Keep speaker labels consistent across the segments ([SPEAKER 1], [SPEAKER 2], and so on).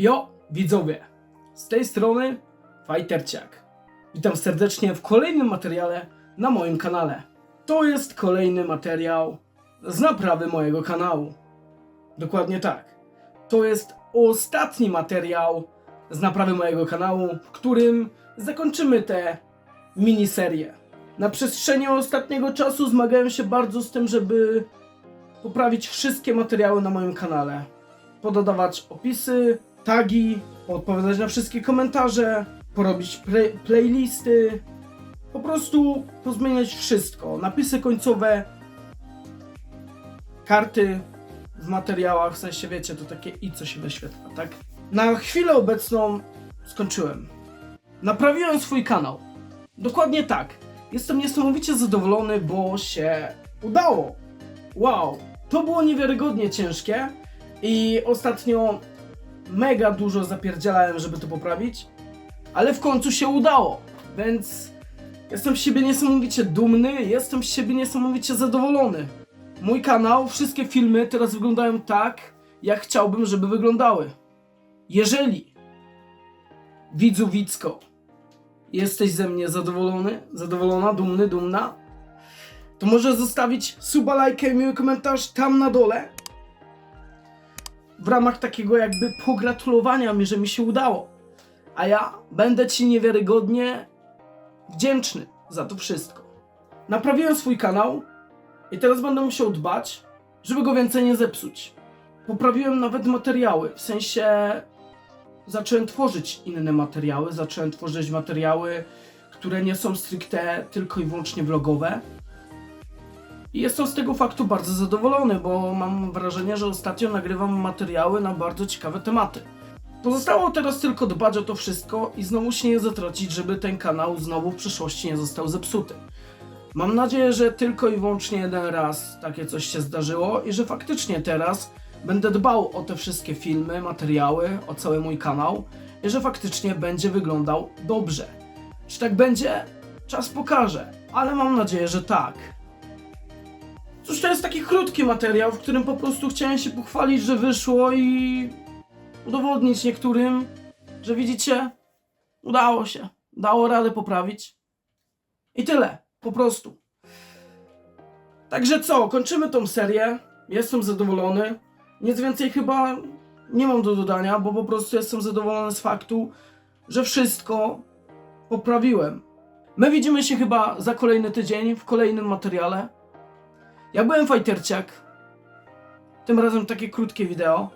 [SPEAKER 1] Jo, widzowie, z tej strony Fajterciak. Witam serdecznie w kolejnym materiale na moim kanale. To jest kolejny materiał z naprawy mojego kanału. Dokładnie tak. To jest ostatni materiał z naprawy mojego kanału, w którym zakończymy tę miniserię. Na przestrzeni ostatniego czasu zmagałem się bardzo z tym, żeby poprawić wszystkie materiały na moim kanale pododawać opisy, tagi, odpowiadać na wszystkie komentarze, porobić play playlisty, po prostu pozmieniać wszystko. Napisy końcowe, karty w materiałach, w sensie wiecie, to takie i co się wyświetla, tak? Na chwilę obecną skończyłem. Naprawiłem swój kanał. Dokładnie tak. Jestem niesamowicie zadowolony, bo się udało. Wow, to było niewiarygodnie ciężkie i ostatnio mega dużo zapierdzielałem, żeby to poprawić, ale w końcu się udało, więc jestem z siebie niesamowicie dumny, jestem z siebie niesamowicie zadowolony. Mój kanał, wszystkie filmy teraz wyglądają tak, jak chciałbym, żeby wyglądały. Jeżeli widzu Wicko jesteś ze mnie zadowolony, zadowolona, dumny, dumna, to może zostawić suba, lajkę miły komentarz tam na dole. W ramach takiego jakby pogratulowania mi, że mi się udało. A ja będę Ci niewiarygodnie wdzięczny za to wszystko. Naprawiłem swój kanał i teraz będę musiał dbać, żeby go więcej nie zepsuć. Poprawiłem nawet materiały, w sensie zacząłem tworzyć inne materiały, zacząłem tworzyć materiały, które nie są stricte tylko i wyłącznie vlogowe. I jestem z tego faktu bardzo zadowolony, bo mam wrażenie, że ostatnio nagrywam materiały na bardzo ciekawe tematy. Pozostało teraz tylko dbać o to wszystko i znowu się nie zatracić, żeby ten kanał znowu w przyszłości nie został zepsuty. Mam nadzieję, że tylko i wyłącznie jeden raz takie coś się zdarzyło i że faktycznie teraz będę dbał o te wszystkie filmy, materiały, o cały mój kanał i że faktycznie będzie wyglądał dobrze. Czy tak będzie? Czas pokaże, ale mam nadzieję, że tak. Cóż, to jest taki krótki materiał, w którym po prostu chciałem się pochwalić, że wyszło i udowodnić niektórym, że widzicie, udało się, dało radę poprawić. I tyle, po prostu. Także co, kończymy tą serię. Jestem zadowolony. Nic więcej chyba nie mam do dodania, bo po prostu jestem zadowolony z faktu, że wszystko poprawiłem. My widzimy się chyba za kolejny tydzień w kolejnym materiale. Ja byłem Fajterciak. Tym razem takie krótkie wideo.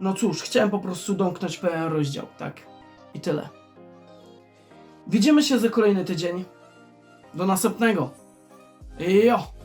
[SPEAKER 1] No cóż, chciałem po prostu domknąć pełen rozdział, tak? I tyle. Widzimy się za kolejny tydzień. Do następnego. Jo!